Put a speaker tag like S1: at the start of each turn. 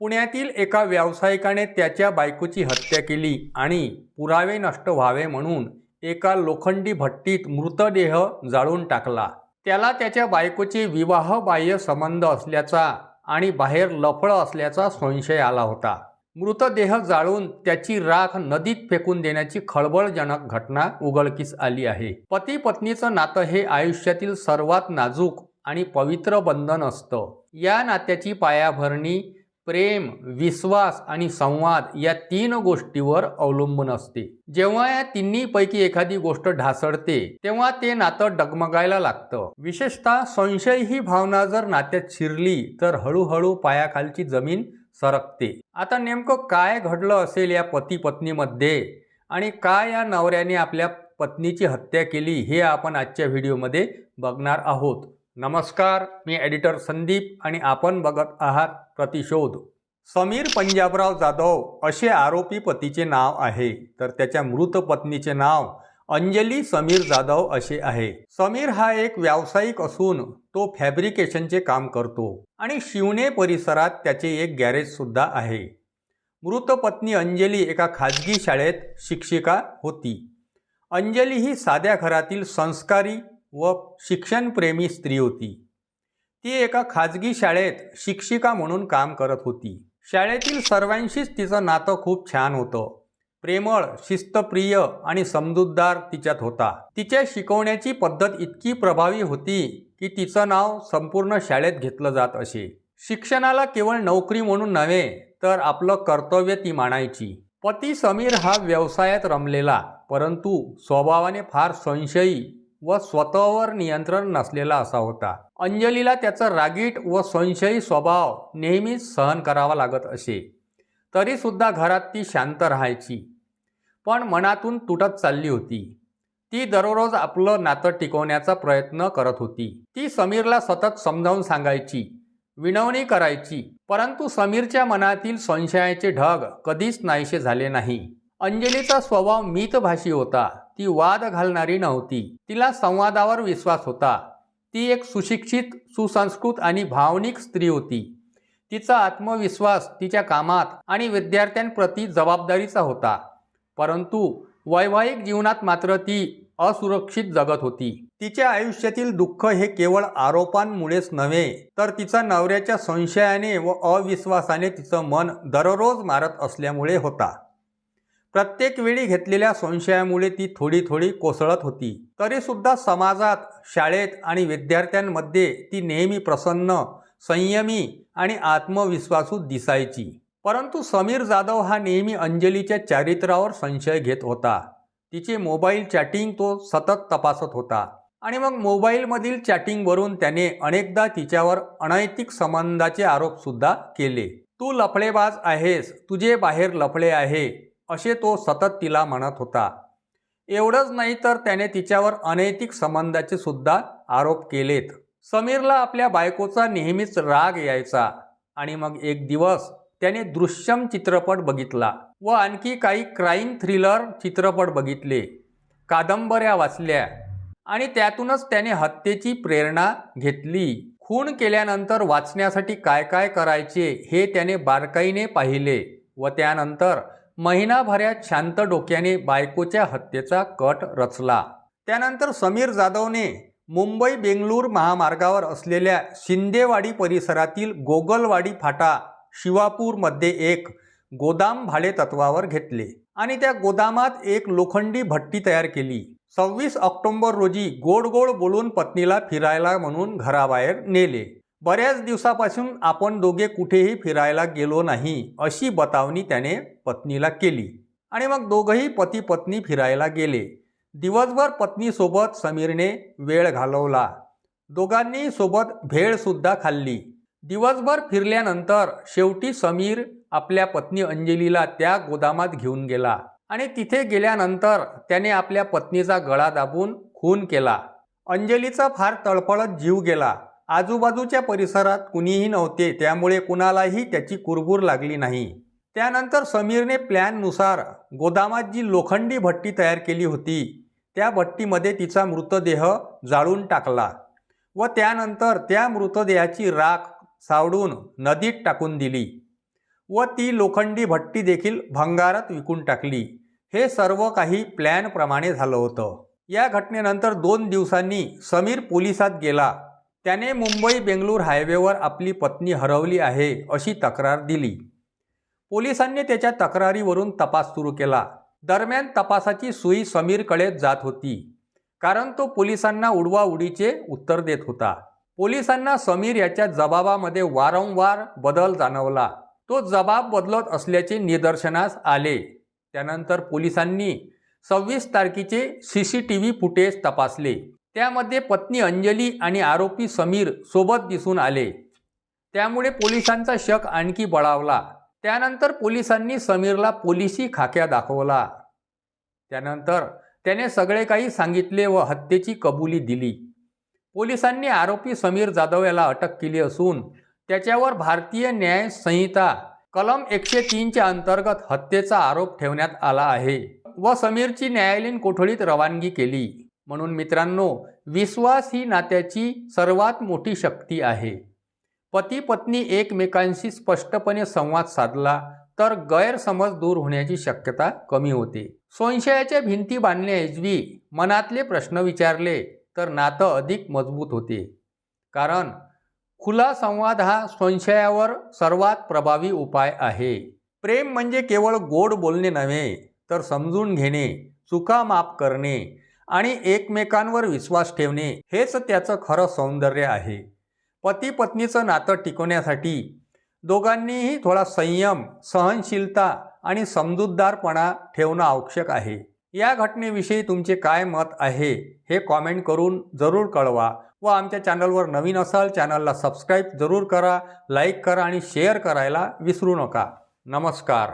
S1: पुण्यातील एका व्यावसायिकाने त्याच्या बायकोची हत्या केली आणि पुरावे नष्ट व्हावे म्हणून एका लोखंडी भट्टीत मृतदेह जाळून टाकला. त्याला त्याच्या बायकोचे विवाहबाह्य संबंध असल्याचा आणि बाहेर लफळ असल्याचा संशय आला होता. मृतदेह जाळून त्याची राख नदीत फेकून देण्याची खळबळजनक घटना उघडकीस आली आहे. पती पत्नीचं नातं हे आयुष्यातील सर्वात नाजूक आणि पवित्र बंधन असतं. या नात्याची पायाभरणी प्रेम विश्वास आणि संवाद या तीन गोष्टीवर अवलंबून असते. जेव्हा या तिन्हीपैकी एखादी गोष्ट ढासळते तेव्हा ते नातं डगमगायला लागतं. विशेषतः संशय ही भावना जर नात्यात शिरली तर हळूहळू पायाखालची जमीन सरकते. आता नेमकं काय घडलं असेल या पती पत्नीमध्ये आणि काय या नवऱ्याने आपल्या पत्नीची हत्या केली हे आपण आजच्या व्हिडिओमध्ये बघणार आहोत. नमस्कार मी एडिटर संदीप आणि आपण बघत आहात प्रतिशोध. समीर पंजाबराव जाधव असे आरोपी पतीचे नाव आहे. तर त्याच्या मृत पत्नीचे नाव अंजली समीर जाधव असे आहे. समीर हा एक व्यावसायिक असून तो फॅब्रिकेशनचे काम करतो आणि शिवणे परिसरात त्याचे एक गॅरेज सुद्धा आहे. मृत पत्नी अंजली एका खाजगी शाळेत शिक्षिका होती. अंजली ही साध्या घरातील संस्कारी व शिक्षणप्रेमी स्त्री होती. ती एका खाजगी शाळेत शिक्षिका म्हणून काम करत होती. शाळेतील सर्वांशीच तिचं नातं खूप छान होतं. प्रेमळ शिस्तप्रिय आणि समजूतदार तिच्यात होता. तिच्या शिकवण्याची पद्धत इतकी प्रभावी होती की तिचं नाव संपूर्ण शाळेत घेतलं जात असे. शिक्षणाला केवळ नोकरी म्हणून नव्हे तर आपलं कर्तव्य ती मानायची. पती समीर हा व्यवसायात रमलेला परंतु स्वभावाने फार संशयी व स्वतःवर नियंत्रण नसलेला असा होता. अंजलीला त्याचा रागीट व संशयी स्वभाव नेहमीच सहन करावा लागत असे. तरीसुद्धा घरात ती शांत राहायची. पण मनातून तुटत चालली होती. ती दररोज आपलं नातं टिकवण्याचा प्रयत्न करत होती. ती समीरला सतत समजावून सांगायची विनवणी करायची परंतु समीरच्या मनातील संशयाचे ढग कधीच नाहीसे झाले नाही. अंजलीचा स्वभाव मितभाषी होता. ती वाद घालणारी नव्हती. तिला संवादावर विश्वास होता. ती एक सुशिक्षित सुसंस्कृत आणि भावनिक स्त्री होती. तिचा आत्मविश्वास तिच्या कामात आणि विद्यार्थ्यांप्रती जबाबदारीचा होता. परंतु वैवाहिक जीवनात मात्र ती असुरक्षित जगत होती. तिच्या आयुष्यातील दुःख हे केवळ आरोपांमुळेच नव्हे तर तिचा नवऱ्याच्या संशयाने व अविश्वासाने तिचं मन दररोज मारत असल्यामुळे होता. प्रत्येक वेळी घेतलेल्या संशयामुळे ती थोडी थोडी कोसळत होती. तरीसुद्धा समाजात शाळेत आणि विद्यार्थ्यांमध्ये ती नेहमी प्रसन्न संयमी आणि आत्मविश्वासू दिसायची. परंतु समीर जाधव हा नेहमी अंजलीच्या चारित्र्यावर संशय घेत होता. तिचे मोबाईल चॅटिंग तो सतत तपासत होता. आणि मग मोबाईलमधील चॅटिंगवरून त्याने अनेकदा तिच्यावर अनैतिक संबंधाचे आरोपसुद्धा केले. तू लफडेबाज आहेस तुझे बाहेर लफडे आहे. असे तो सतत तिला म्हणत होता. एवढंच नाही तर त्याने तिच्यावर अनैतिक संबंधाचे सुद्धा आरोप केलेत. समीरला आपल्या बायकोचा नेहमीच राग यायचा आणि मग एक दिवस त्याने दृश्यम चित्रपट बघितला व आणखी काही क्राईम थ्रिलर चित्रपट बघितले. कादंबऱ्या वाचल्या आणि त्यातूनच त्याने हत्येची प्रेरणा घेतली. खून केल्यानंतर वाचण्यासाठी काय काय करायचे हे त्याने बारकाईने पाहिले व त्यानंतर महिनाभरात शांत डोक्याने बायकोच्या हत्येचा कट रचला. त्यानंतर समीर जाधवने मुंबई बेंगळूर महामार्गावर असलेल्या शिंदेवाडी परिसरातील गोगलवाडी फाटा शिवापूरमध्ये एक गोदाम भाडे तत्वावर घेतले आणि त्या गोदामात एक लोखंडी भट्टी तयार केली. सव्वीस ऑक्टोंबर रोजी गोड गोड बोलून पत्नीला फिरायला म्हणून घराबाहेर नेले. बऱ्याच दिवसापासून आपण दोघे कुठेही फिरायला गेलो नाही अशी बतावणी त्याने पत्नीला केली. आणि मग दोघंही पती पत्नी फिरायला गेले. दिवसभर पत्नीसोबत समीरने वेळ घालवला. दोघांनी सोबत भेळसुद्धा खाल्ली. दिवसभर फिरल्यानंतर शेवटी समीर आपल्या पत्नी अंजलीला त्या गोदामात घेऊन गेला. आणि तिथे गेल्यानंतर त्याने आपल्या पत्नीचा गळा दाबून खून केला. अंजलीचा फार तळफळत जीव गेला. आजूबाजूच्या परिसरात कुणीही नव्हते त्यामुळे कुणालाही त्याची कुरबूर लागली नाही. त्यानंतर समीरने प्लॅननुसार गोदामात जी लोखंडी भट्टी तयार केली होती. त्या भट्टीमध्ये तिचा मृतदेह जाळून टाकला व त्यानंतर त्या मृतदेहाची राख सावडून नदीत टाकून दिली व ती लोखंडी भट्टी देखील भंगारात विकून टाकली. हे सर्व काही प्लॅनप्रमाणे झालं होतं. या घटनेनंतर दोन दिवसांनी समीर पोलिसात गेला. त्याने मुंबई बेंगलोर हायवेवर आपली पत्नी हरवली आहे अशी तक्रार दिली. पोलिसांनी त्याच्या तक्रारीवरून तपास सुरू केला. दरम्यान तपासाची सुई समीरकडे जात होती. कारण तो पोलिसांना उडवाउडीचे उत्तर देत होता. पोलिसांना समीर याच्या जबाबामध्ये वारंवार बदल जाणवला. तो जबाब बदलत असल्याचे निदर्शनास आले. त्यानंतर पोलिसांनी सव्वीस तारखेचे C C T V footage तपासले. त्यामध्ये पत्नी अंजली आणि आरोपी समीर सोबत दिसून आले. त्यामुळे पोलिसांचा शक आणखी बळावला. त्यानंतर पोलिसांनी समीरला पोलिसी खाक्या दाखवला. त्यानंतर त्याने सगळे काही सांगितले व हत्येची कबुली दिली. पोलिसांनी आरोपी समीर जाधव याला अटक केली असून त्याच्यावर भारतीय न्याय संहिता कलम एकशे तीनच्या अंतर्गत हत्येचा आरोप ठेवण्यात आला आहे व समीरची न्यायालयीन कोठडीत रवानगी केली. म्हणून मित्रांनो विश्वास ही नात्याची सर्वात मोठी शक्ती आहे. पती पत्नी एकमेकांशी स्पष्टपणे संवाद साधला तर गैरसमज दूर होण्याची शक्यता कमी होते. संशयाच्या भिंती बांधण्याऐवजी मनातले प्रश्न विचारले तर नातं अधिक मजबूत होते. कारण खुला संवाद हा संशयावर सर्वात प्रभावी उपाय आहे. प्रेम म्हणजे केवळ गोड बोलणे नव्हे तर समजून घेणे चुका माफ करणे आणि एकमेकांवर विश्वास ठेवणे हेच त्याचं खरं सौंदर्य आहे. पती पत्नीचं नातं टिकवण्यासाठी दोघांनीही थोडा संयम सहनशीलता आणि समजूतदारपणा ठेवणं आवश्यक आहे. या घटनेविषयी तुमचे काय मत आहे हे कॉमेंट करून जरूर कळवा व आमच्या चॅनलवर नवीन असाल चॅनलला सबस्क्राईब जरूर करा लाईक करा आणि शेअर करायला विसरू नका. नमस्कार.